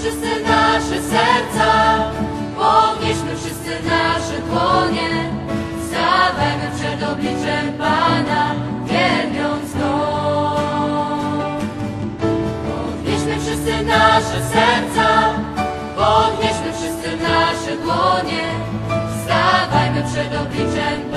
wszyscy nasze serca, podnieśmy wszyscy nasze dłonie, stawajmy przed obliczem Pana, wielbiąc Go. Podnieśmy wszyscy nasze serca, podnieśmy wszyscy nasze dłonie, stawajmy przed obliczem Pana,